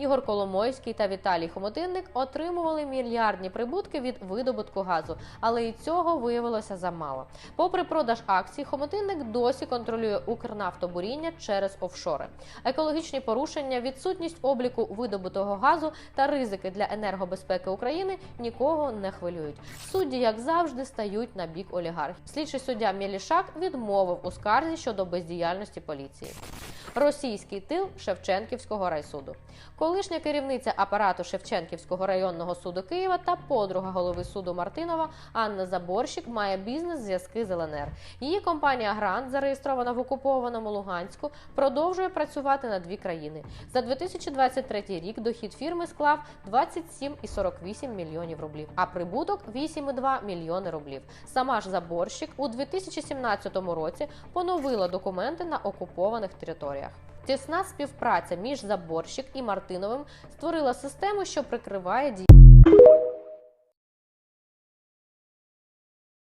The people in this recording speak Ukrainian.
Ігор Коломойський та Віталій Хомотинник отримували мільярдні прибутки від видобутку газу, але і цього виявилося замало. Попри продаж акцій, Хомотинник досі контролює Укрнафтобуріння через офшори. Екологічні порушення, відсутність обліку видобутого газу та ризики для енергобезпеки України нікого не хвилюють. Судді, як завжди, стають на бік олігархів. Слідчий суддя Мєлішак відмовив у скарзі щодо бездіяльності поліції. Російський тил Шевченківського райсуду. Колишня керівниця апарату Шевченківського районного суду Києва та подруга голови суду Мартинова Анна Заборщик має бізнес-зв'язки з ЛНР. Її компанія Грант, зареєстрована в окупованому Луганську, продовжує працювати на дві країни. За 2023 рік дохід фірми склав 27,48 мільйонів рублів, а прибуток 8,2 мільйони рублів. Сама ж Заборщик у 2017 році поновила документи на окупованих територіях. Тісна співпраця між Заборщик і Мартиновим створила систему, що прикриває дії.